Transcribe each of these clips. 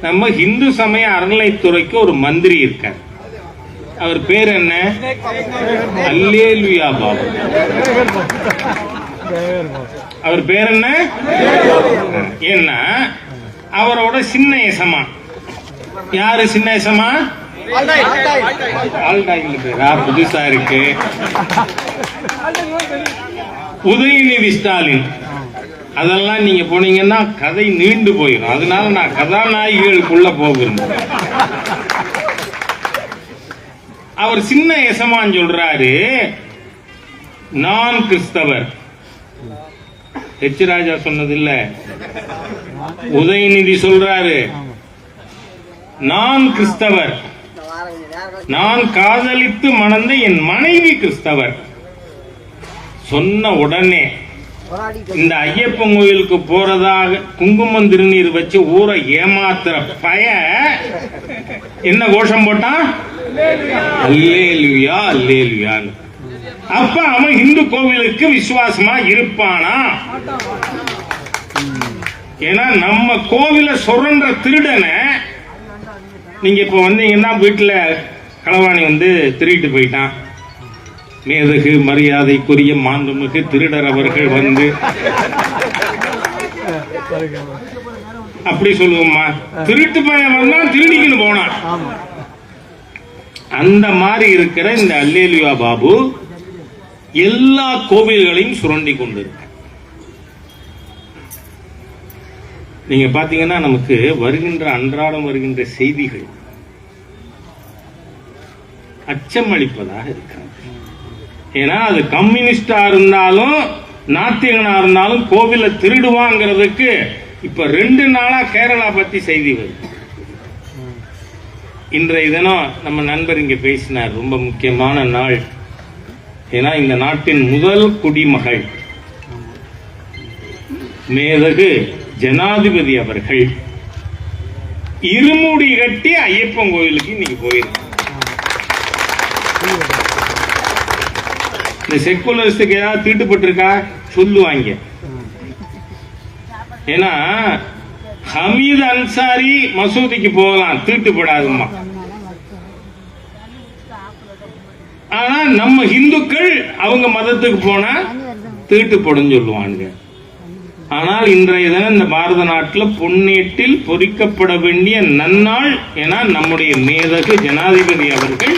நம்ம இந்து சமய அறநிலைத்துறைக்கு ஒரு மந்திரி இருக்கார். அவர் பேர் என்ன? அல்லேலுயா பாபு. அவர் பேர் என்ன? ஏன்னா அவரோட சின்ன எசமா யாரு சின்ன எசமா பேரா? புதுசா இருக்கு. உதயநிதி ஸ்டாலின். அதெல்லாம் நீங்க போனீங்கன்னா கதை நீண்டு போயிடும் அதனால நான் கதாநாயகிகளுக்குள்ள போகிறேன். அவர் சின்ன எசமான் சொல்றாரு நான் கிறிஸ்தவர். ஹெச் ராஜா சொன்னது இல்ல உதயநிதி சொல்றாரு நான் கிறிஸ்தவர். நான் காதலித்து மணந்த என் மனைவி கிறிஸ்தவர். சொன்ன உடனே இந்த ஐயப்பன் கோயிலுக்கு போறதாக குங்குமம் திருநீர் வச்சு ஊரை ஏமாத்துற பய என்ன கோஷம் போட்டான் அல்லேலுயா அல்லேலுயான்னு. அப்ப அவன் இந்து கோவிலுக்கு விசுவாசமா இருப்பானா? ஏன்னா நம்ம கோவில சுரன்ற திருடனை நீங்க இப்ப வந்தீங்கன்னா வீட்டுல களவாணி வந்து திருடிட்டு போயிட்டான். மேதகு மரியாதைக்குரிய மாண்புமிகு திருடர் அவர்கள் வந்து அப்படி சொல்லுவோம்மா. திருட்டு பையன் வந்தா திருடிக்கின்னு போனான். அந்த மாதிரி இருக்கிற இந்த அல்லேலியா பாபு எல்லா கோவில்களையும் சுரண்டி கொண்டிருக்க நீங்க பாத்தீங்கன்னா நமக்கு வருகின்ற அன்றாடம் வருகின்ற செய்திகள் அச்சமளிப்பதாக இருக்கிறது ஏன்னா அது கம்யூனிஸ்டா இருந்தாலும் நாத்திகனா இருந்தாலும் கோவில திருடுவாங்கிறதுக்கு இப்ப ரெண்டு நாளா கேரளா பத்தி செய்தி வருது. இன்றைய தினம் நம்ம நண்பர் இங்க பேசினார். ரொம்ப முக்கியமான நாள். ஏன்னா இந்த நாட்டின் முதல் குடிமகள் மேதகு ஜனாதிபதி அவர்கள் இருமுடி கட்டி ஐயப்பன் கோயிலுக்கு இன்னைக்கு போயிருக்காங்க இந்த செக்குலரிஸ்டுக்கு ஏதாவது தீட்டுப்பட்டிருக்கா? சொல்லுவாங்க ஏன்னா ஹமீத் அன்சாரி மசூதிக்கு போகலாம். தீட்டுப்படாதுமா ஆனா நம்ம இந்துக்கள் அவங்க மதத்துக்கு போனா தீட்டுப்படும் சொல்லுவாங்க ஆனால் இன்றைய தினம் இந்த பாரத நாட்டில் பொன்னேட்டில் பொறிக்கப்பட வேண்டிய நன்னாள் என நம்முடைய மேதகு ஜனாதிபதி அவர்கள்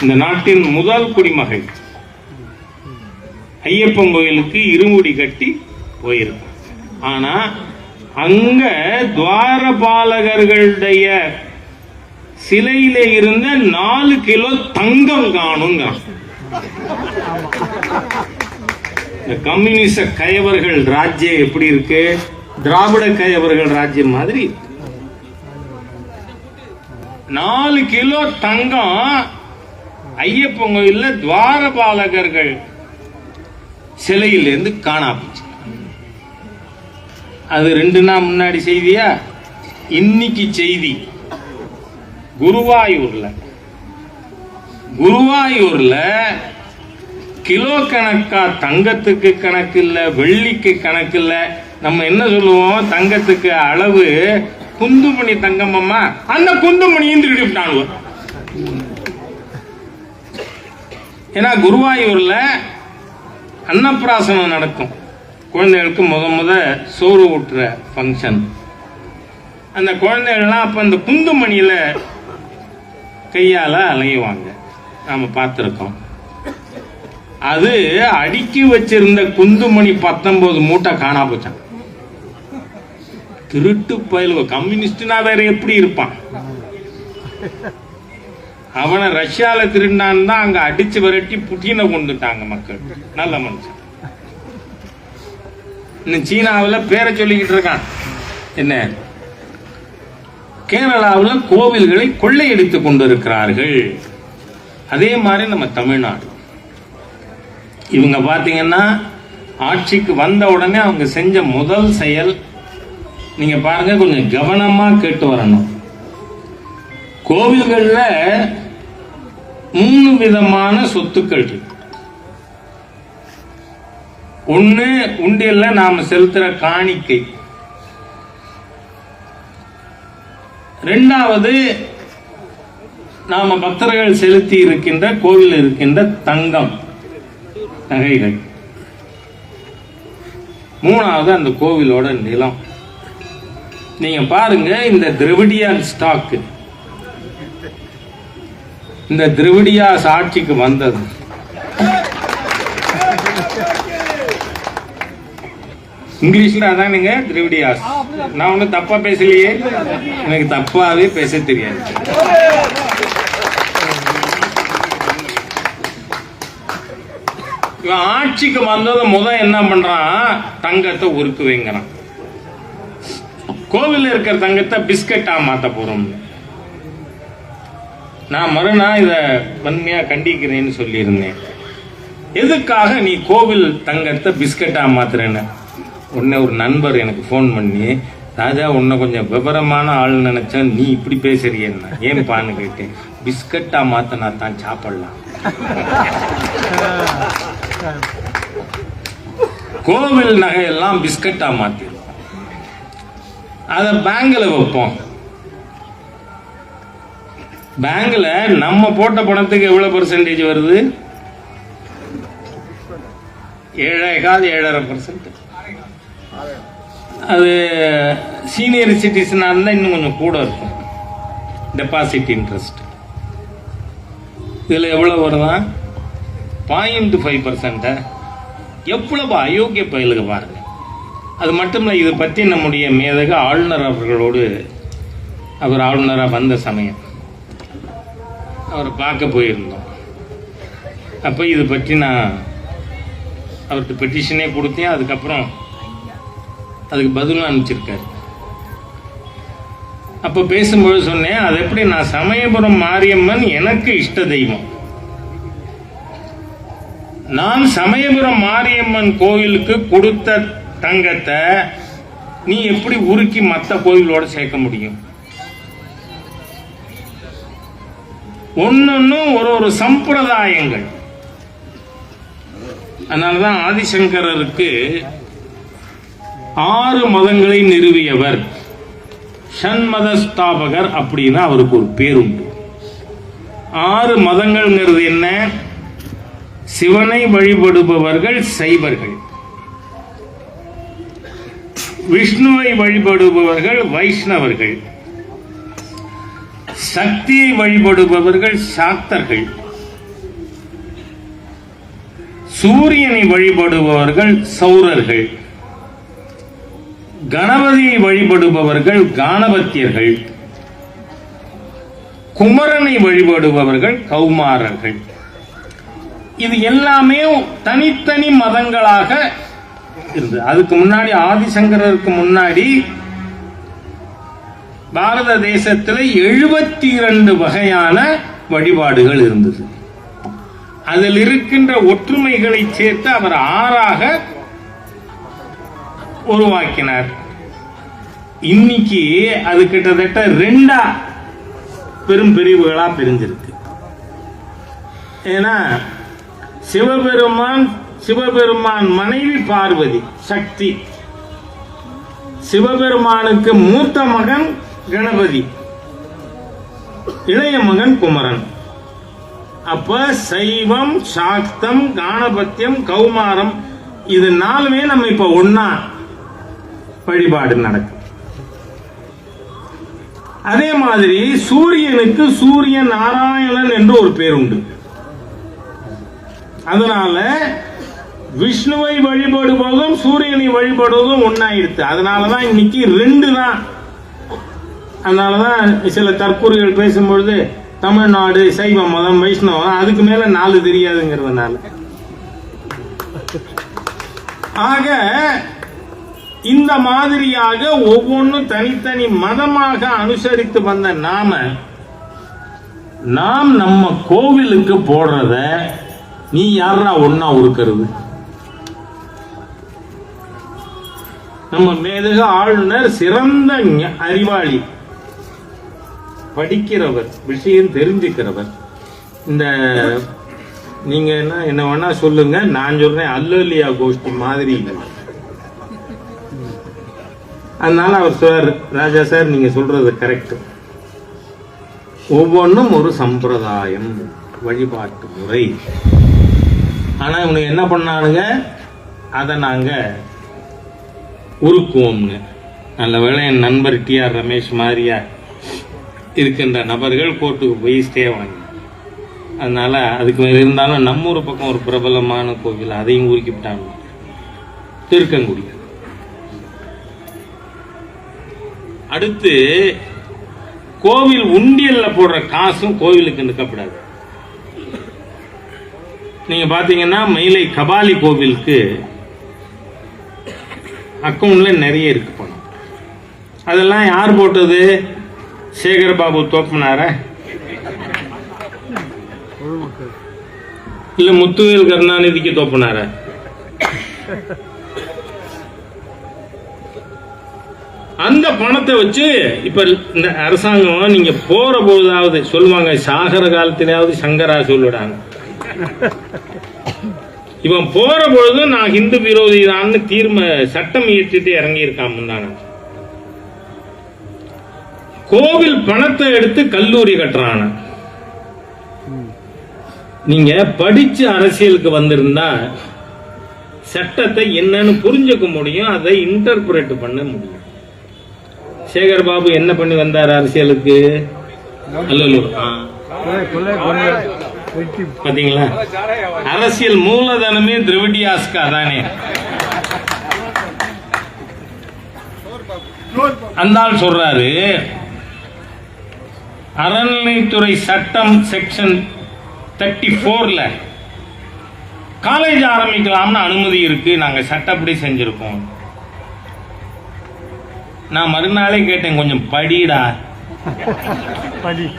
இந்த நாட்டின் முதல் குடிமகள் ஐயப்பன் கோயிலுக்கு இருமுடி கட்டி போயிருக்கும் ஆனா அங்க துவாரபாலகர்களுடைய சிலையில இருந்த நாலு கிலோ தங்கம் காணுங்க இந்த கம்யூனிச கயவர்கள் ராஜ்யம் எப்படி இருக்கு? திராவிட கயவர்கள் ராஜ்யம் மாதிரி. நாலு கிலோ தங்கம் ஐயப்பன் கோயில்ல துவாரபாலகர்கள் சிலையிலிருந்து காணா போச்சு. அது ரெண்டு நாள் முன்னாடி செய்தியா? இன்னைக்கு செய்தி. குருவாயூர்ல. குருவாயூர்ல கிலோ கணக்கா தங்கத்துக்கு கணக்கு இல்ல வெள்ளிக்கு கணக்கு இல்ல நம்ம என்ன சொல்லுவோம்? தங்கத்துக்கு அளவு குந்துமணி தங்கம்மா அந்த குந்துமணி திருடி விட்டானுவ? ஏன்னா குருவாயூரில் அன்னப்பிராசனம் நடக்கும். குழந்தைகளுக்கு முத முத சோறு ஊட்டுற ஃபங்க்ஷன் அந்த குழந்தைகள்லாம் அப்போ அந்த குந்துமணியில் கையால் அலையுவாங்க. நாம் பார்த்துருக்கோம். அது அடுக்கி வச்சிருந்த குந்துமணி பத்தொன்பது மூட்டை காணா போச்சான் திருட்டு பயிலுவ. கம்யூனிஸ்ட்னா வேற எப்படி இருப்பான்? அவனை ரஷ்யால திருடினான் தான் அங்க அடிச்சு விரட்டி புட்டின கொண்டுட்டாங்க மக்கள். நல்ல மனுஷன். இன்னும் சீனாவில் பேரை சொல்லிக்கிட்டு இருக்கான். என்ன? கேரளாவில் கோவில்களை கொள்ளையடித்துக் கொண்டிருக்கிறார்கள். அதே மாதிரி நம்ம தமிழ்நாடு. இவங்க பார்த்தீங்கன்னா ஆட்சிக்கு வந்த உடனே அவங்க செஞ்ச முதல் செயல் நீங்க பாருங்க கொஞ்சம் கவனமா கேட்டு வரணும். கோவில்கள்ல மூணு விதமான சொத்துக்கள் இருக்கு. ஒண்ணு உண்டியல்ல நாம செலுத்துற காணிக்கை. ரெண்டாவது நாம பக்தர்கள் செலுத்தி இருக்கின்ற கோவில் இருக்கின்ற தங்கம் நகைகள். மூணாவது அந்த கோவிலோட நிலம். நீங்க பாருங்க இந்த திரவிடியான் ஸ்டாக்கு இந்த திரவிடியாஸ் ஆட்சிக்கு வந்தது. இங்கிலீஷ்ல நீங்க திரவிடியாஸ் நான் ஒன்றும் தப்பா பேசலையே. எனக்கு தப்பாவே பேச தெரியாது. இவன் ஆட்சிக்கு வந்தது முத என்ன பண்றான் தங்கத்தை உருக்கு வைங்கிறான் கோவில் இருக்கிற தங்கத்தை பிஸ்கட்டா மாத்த போறோம்னு. நான் மறுநாள் இதை வன்மையாக கண்டிக்கிறேன்னு சொல்லியிருந்தேன். எதுக்காக நீ கோவில் தங்கத்தை பிஸ்கட்டாக மாத்துறேன்னு? உடனே ஒரு நண்பர் எனக்கு ஃபோன் பண்ணி ராஜா உன்னை கொஞ்சம் விவரமான ஆள் நினச்சா நீ இப்படி பேசுறியன்னா ஏன்பான்னு கேட்டேன். பிஸ்கட்டாக மாத்தினா தான் சாப்பிடலாம். கோவில் நகையெல்லாம் பிஸ்கட்டாக மாத்திடுவோம் அதை பேங்கில் வைப்போம். பேங்க்ல நம்ம போட்ட பணத்துக்கு எவ்வளவு பெர்சன்டேஜ் வருது? ஏழை காது ஏழரை பர்சன்ட் அது சீனியர் சிட்டிசனாக இருந்தால் இன்னும் கொஞ்சம் கூட இருக்கும். டெபாசிட் இன்ட்ரெஸ்ட் இதில் எவ்வளோ வருதா? பாயிண்ட் ஃபைவ் பர்சன்ட்டை எவ்வளவு அயோக்கிய பயிலுக்கு பாருங்க. அது மட்டும் இல்லை இதை பற்றி நம்முடைய மேதக ஆளுநர் அவர்களோடு அவர் ஆளுநராக வந்த சமயம். அவரை பார்க்க போயிருந்தோம். அப்போ இது பற்றி நான் அவருக்கு பெட்டிஷனே கொடுத்தேன். அதுக்கப்புறம் அதுக்கு பதிலும் அனுப்பிச்சிருக்காரு. அப்போ பேசும்போது சொன்னேன் அது எப்படி நான் சமயபுரம் மாரியம்மன் எனக்கு இஷ்ட தெய்வம்? நான் சமயபுரம் மாரியம்மன் கோயிலுக்கு கொடுத்த தங்கத்தை நீ எப்படி உருக்கி மற்ற கோயிலோடு சேர்க்க முடியும்? ஒன்னொன்னும் ஒரு ஒரு சம்பிரதாயங்கள். அதனாலதான் ஆதிசங்கரருக்கு ஆறு மதங்களை நிறுவியவர். ஷண்மத ஸ்தாபகர் அப்படின்னா அவருக்கு ஒரு பேருண்டு. ஆறு மதங்கள்ங்கிறது என்ன? சிவனை வழிபடுபவர்கள் சைவர்கள். விஷ்ணுவை வழிபடுபவர்கள் வைஷ்ணவர்கள். சக்தியை வழிபடுபவர்கள் சாக்தர்கள் சூரியனை வழிபடுபவர்கள் சௌரர்கள். கணபதியை வழிபடுபவர்கள் கானபத்தியர்கள் குமரனை வழிபடுபவர்கள் கௌமாரர்கள். இது எல்லாமே தனித்தனி மதங்களாக இருந்தது. அதுக்கு முன்னாடி ஆதிசங்கரருக்கு முன்னாடி பாரத தேசத்தில் எழுபத்தி இரண்டு வகையான வழிபாடுகள் இருந்தது. அதில் இருக்கின்ற ஒற்றுமைகளை சேர்த்து அவர் ஆறாக உருவாக்கினார். இன்னைக்கு அது கிட்டத்தட்ட ரெண்டா பெரும் பிரிவுகளா பிரிஞ்சிருக்கு. ஏன்னா சிவபெருமான் சிவபெருமான் மனைவி பார்வதி சக்தி. சிவபெருமானுக்கு மூத்த மகன் கணபதி. இளைய மகன் குமரன். அப்ப சைவம் சாக்தம் காணபத்தியம் கௌமாரம் இது நாலுமே நம்ம இப்ப ஒன்னா வழிபாடு நடக்கும் அதே மாதிரி சூரியனுக்கு சூரிய நாராயணன் என்று ஒரு பேர் உண்டு. அதனால விஷ்ணுவை வழிபடுவதும் சூரியனை வழிபடுவதும் ஒன்னாயிடுச்சு அதனாலதான் இன்னைக்கு ரெண்டு தான் அதனால தான் சில தற்கூறுகள் பேசும்பொழுது தமிழ்நாடு சைவ மதம் வைஷ்ணவம் அதுக்கு மேல நாலு தெரியாதுங்கிறதுனால. ஆக இந்த மாதிரியாக ஒவ்வொன்றும் தனித்தனி மதமாக அனுசரித்து வந்த நாம நாம் நம்ம கோவிலுக்கு போடுறத நீ யாரா ஒன்னா உருக்கிறது? நம்ம மேதக ஆளுநர் சிறந்த ஞ- அறிவாளி. படிக்கிறவர் விஷயம் தெரிஞ்சுக்கிறவர். இந்த நீங்க என்ன என்ன வேணா சொல்லுங்க. நான் சொல்றேன் அல்லோலியா கோஷ்டி மாதிரி. அதனால அவர் சொல்றார் ராஜா சார் நீங்க சொல்றது கரெக்ட் ஒவ்வொன்றும் ஒரு சம்பிரதாயம் வழிபாட்டு முறை. ஆனா இவனுக்கு என்ன பண்ணானுங்க? அதை நாங்க உருக்குவோம்னு நல்ல வேளை என் நண்பர் டி ஆர் ரமேஷ் மாதிரியா இருக்கின்ற நபர்கள் கோர்ட்டுக்கு போய் ஸ்டே வாங்கி. அதனால அதுக்கு மேலே இருந்தாலும் நம்ம ஊர் பக்கம் ஒரு பிரபலமான கோவில் அதையும் உருக்கிவிட்டாங்க திருக்கங்குடி. அடுத்து கோவில் உண்டியல்ல போடுற காசும் கோவிலுக்கு நிற்கப்படாது. நீங்க பாத்தீங்கன்னா மயிலை கபாலி கோவிலுக்கு அக்கௌண்ட்ல நிறைய இருக்கு பணம். அதெல்லாம் யார் போட்டது? சேகர் பாபு தோப்பனார. இல்ல முத்துவேல் கருணாநிதிக்கு தோப்பனார. அந்த பணத்தை வச்சு இப்ப இந்த அரசாங்கம் நீங்க போற பொழுதாவது சொல்லுவாங்க சாகர காலத்திலாவது சங்கரா சொல்லுடாங்க இவன் போற பொழுதும் நான் ஹிந்து விரோதி தான் தீர்ம சட்டம் இயற்றிட்டு இறங்கி முன்னாங்க கோவில் பணத்தை எடுத்து கல்லூரி கட்டுறான நீங்க படிச்சு அரசியலுக்கு வந்திருந்தா சட்டத்தை என்னன்னு புரிஞ்சுக்க முடியும் அதை இன்டர்பிரேட் பண்ண முடியும். சேகர் பாபு என்ன பண்ணி வந்தார் அரசியலுக்கு? அல்லலூர் ஆ. பாத்தீங்களா? அரசியல் மூலதனமே திரவிடியாஸ்கா தானே. அந்த ஆள் சொல்றாரு அறநிலைத்துறை சட்டம் செக்ஷன் தேர்ட்டி ஃபோர்ல காலேஜ் ஆரம்பிக்கலாம்னு அனுமதி இருக்கு. நாங்க சட்டப்படி செஞ்சிருக்கோம். நான் மறுநாளே கேட்டேன் கொஞ்சம் படிடா. படி.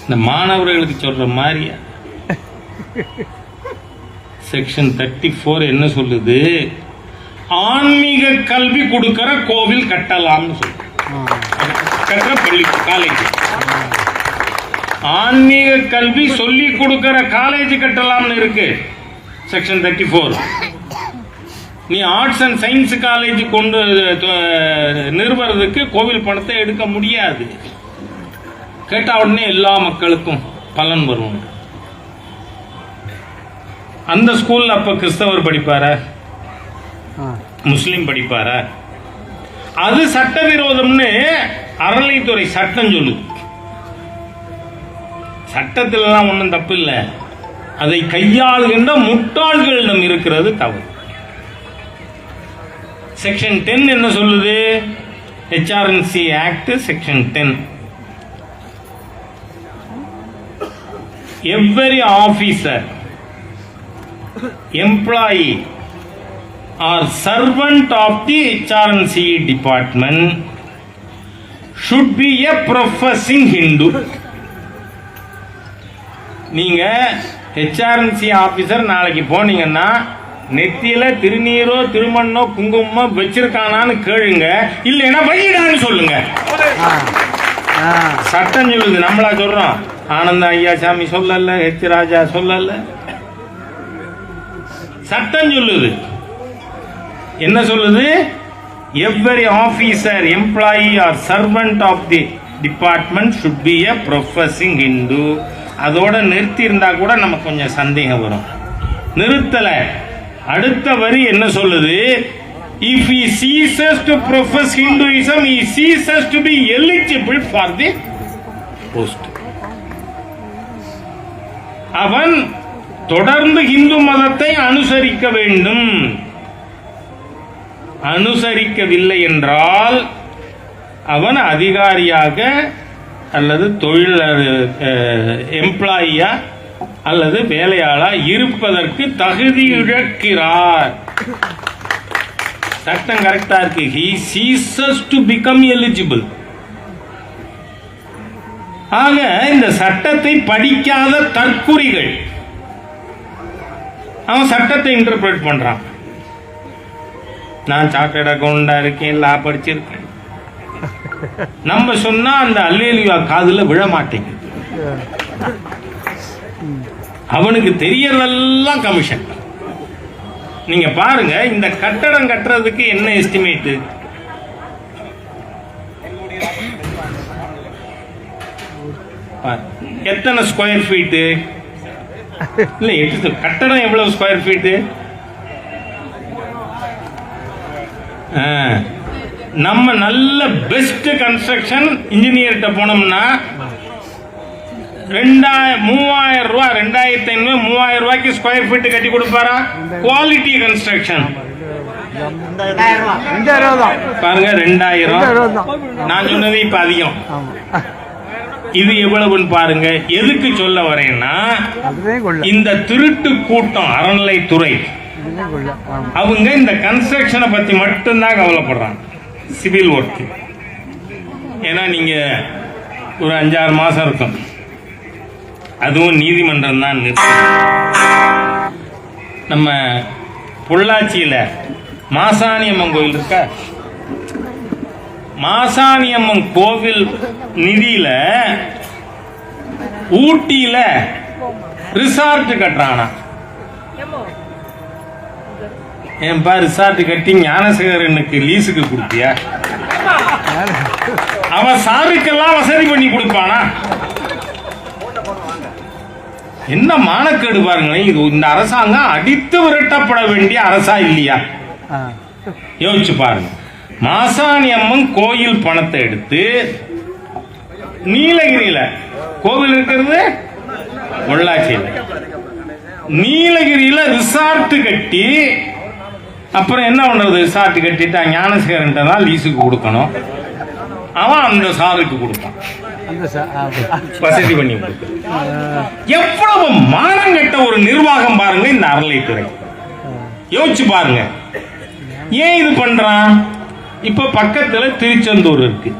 இந்த மாணவர்களுக்கு சொல்ற மாதிரியா செக்ஷன் தேர்ட்டி ஃபோர் என்ன சொல்லுது? ஆன்மீக கல்வி கொடுக்கிற கோவில் கட்டலாம்னு சொல்லுது. கட்டுற பள்ளி காலேஜ் ஆன்மீக கல்வி சொல்லி கொடுக்கிற காலேஜ் கட்டலாம்னு இருக்கு. செக்ஷன் தேர்ட்டி ஃபோர் நீ ஆர்ட்ஸ் அண்ட் சயின்ஸ் காலேஜ் கொண்டு நிறுவறதுக்கு கோவில் பணத்தை எடுக்க முடியாது. கேட்டா உடனே எல்லா மக்களுக்கும் பலன் வரும். அந்த ஸ்கூல்ல அப்ப கிறிஸ்தவர் படிப்பாரா? முஸ்லிம் படிப்பாரா? அது சட்டவிரோதம்னு அறநிலைத்துறை சட்டம் சொல்லுது சட்டத்திலலாம் ஒன்றும் தப்பு இல்லை அதை கையாளுகின்ற முட்டாள்களிடம் இருக்கிறது தவறு. செக்ஷன் டென் என்ன சொல்லுது? HRNC act section ten every officer employee or servant of the HRNC department should be a professing Hindu. நீங்க ஹெச்ஆர்என்சி ஆபீசர் நாளைக்கு போனீங்கன்னா நெத்தியில திருநீரோ திருமண்ணோ குங்குமமோ வச்சிருக்கானான்னு கேளுங்க. இல்லைன்னா வையிடான்னு சொல்லுங்க. சட்டம் சொல்லுது நம்மளா சொல்றோம். ஆனந்த ஐயா சாமி சொல்லல ஹெச் ராஜா சொல்லல. சட்டம் சொல்லுது. என்ன சொல்லுது? Every officer employee or servant of the department should be a professing Hindu அதோட நிறுத்தியிருந்தா கூட நமக்கு கொஞ்சம் சந்தேகம் வரும். நிறுத்தலை. அடுத்த வரி என்ன சொல்லுது? If he ceases to profess hinduism he ceases to be eligible for the post அவன் தொடர்ந்து இந்து மதத்தை அனுசரிக்க வேண்டும். அனுசரிக்கவில்லை என்றால் அவன் அதிகாரியாக அல்லது தொழில் எம்ப்ளாயியா அல்லது வேலையாளா இருப்பதற்கு தகுதி இழக்கிறார். சட்டம் கரெக்டா இருக்கு. He ceases to become eligible ஆக இந்த சட்டத்தை படிக்காத தற்குறிகள் அவன் சட்டத்தை இன்டர்பிரேட் பண்றான். நான் சார்ட்டர்ட் அக்கௌண்டா இருக்கேன் லா படிச்சிருக்கேன். நம்ம சொன்னா அந்த அல்லேலியா காதுல விழ மாட்டேங்குது. அவனுக்கு தெரியறதெல்லாம் கமிஷன் நீங்க பாருங்க இந்த கட்டடம் கட்டுறதுக்கு என்ன எஸ்டிமேட் எத்தனை ஸ்கொயர் ஃபீட்டு இல்ல எட்டு கட்டடம் எவ்வளவு ஸ்கொயர் ஃபீட்டு நம்ம நல்ல பெஸ்ட் கன்ஸ்ட்ரக்ஷன் இன்ஜினியர்கிட்ட போனோம்னா ரெண்டாயிரம் மூவாயிரம் ரூபா ரெண்டாயிரத்தி ஐநூறு மூவாயிரம் ரூபாய்க்கு ஸ்கொயர் ஃபீட் கட்டி கொடுப்பாரா? குவாலிட்டி கன்ஸ்ட்ரக்ஷன் பாருங்க ரெண்டாயிரம். நான் சொன்னது இப்ப அதிகம். இது எவ்வளவுன்னு பாருங்க. எதுக்கு சொல்ல வரேன்னா இந்த திருட்டு கூட்டம் அறநிலைத்துறை அவங்க இந்த கன்ஸ்ட்ரக்ஷனை பத்தி மட்டும்தான் கவலைப்படுறாங்க. சிவில் ஒர்க் ஏன்னா நீங்க ஒரு அஞ்சாறு மாசம் இருக்கும். அதுவும் நீதிமன்றம் தான் நிறுத்தும் நம்ம பொள்ளாச்சியில மாசாணியம்மன் கோயில் இருக்கா? மாசாணியம்மன் கோவில் நிதியில ஊட்டியில ரிசார்ட் கட்டுறானா? ஏன்பா ரிசார்ட் கட்டி ஞானசேகரனுக்கு லீஸுக்கு கொடுத்தியா அவன் சாருக்கெல்லாம் வசதி பண்ணி கொடுப்பானா? என்ன மானக்கேடு பாருங்களேன் இது இந்த அரசாங்கம் அடித்து விரட்டப்பட வேண்டிய அரசா இல்லையா? யோசிச்சு பாருங்க. மாசாணி அம்மன் கோயில் பணத்தை எடுத்து நீலகிரியில கோவில் இருக்கிறது பொள்ளாச்சியில். நீலகிரியில ரிசார்ட் கட்டி அப்புறம் என்ன பண்றது ரிசார்ட் கட்டிட்டா ஞானசேகரன் தான் லீஸுக்கு கொடுக்கணும். அவன் அந்த சாருக்கு கொடுப்பான். வசதி பண்ணி எவ்வளவு மானங்கெட்ட ஒரு நிர்வாகம் பாருங்க இந்த அறநிலைத்துறை யோசிச்சு பாருங்க. ஏன் இது பண்றான்? இப்ப பக்கத்துல திருச்செந்தூர் இருக்கு.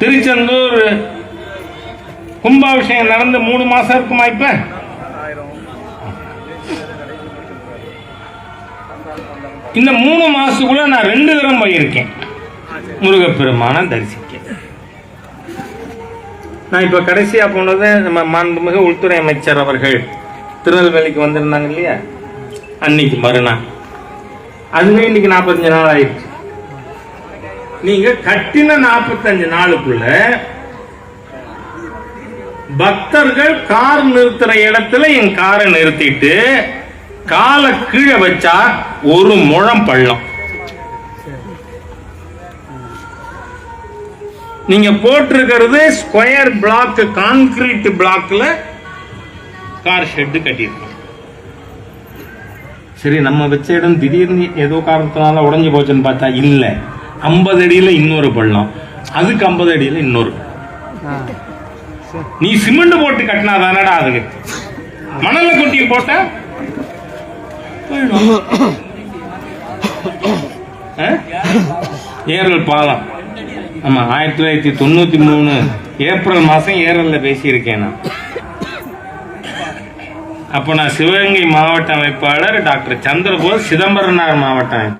திருச்செந்தூர் கும்பாபிஷேகம் நடந்து மூணு மாசம் இருக்குமா இப்ப? இந்த மூணு மாசத்துக்குள்ள நான் ரெண்டு தரம் போயிருக்கேன். முருகப்பெருமான தரிசிக்க. நான் இப்ப கடைசியா போனது நம்ம மாண்புமிகு உள்துறை அமைச்சர் அவர்கள் திருநெல்வேலிக்கு வந்திருந்தாங்க இல்லையா? அன்னைக்கு மறுநாள். அதுவே இன்னைக்கு நாற்பத்தஞ்சு நாள் ஆயிடுச்சு. நீங்க கட்டின நாற்பத்தஞ்சு நாளுக்குள்ள பக்தர்கள் கார் நிறுத்துற இடத்துல என் காரை நிறுத்திட்டு காலை கீழே வச்சா ஒரு முழம் பள்ளம். நீங்க போட்டிருக்கிறது ஸ்கொயர் பிளாக் கான்கிரீட் பிளாக்ல கார் ஷெட் கட்டியிருக்கோம். சரி நம்ம வச்ச இடம் திடீர்னு ஏதோ காரணத்தினால உடைஞ்சு போச்சுன்னு பார்த்தா இல்ல. ஐம்பது அடியில இன்னொரு பள்ளம். அதுக்கு ஐம்பது அடியில இன்னொரு. நீ சிமெண்ட் போட்டு கட்டினா தானடா அதுக்கு? மணல கொட்டி போட்ட? ஏரல் பாலம். ஆமா ஆயிரத்தி தொள்ளாயிரத்தி தொண்ணூத்தி மூணு ஏப்ரல் மாசம் ஏரல்ல பேசியிருக்கேன் நான். அப்போ நான் சிவகங்கை மாவட்ட அமைப்பாளர் டாக்டர் சந்திரபோஸ் சிதம்பரனார் மாவட்ட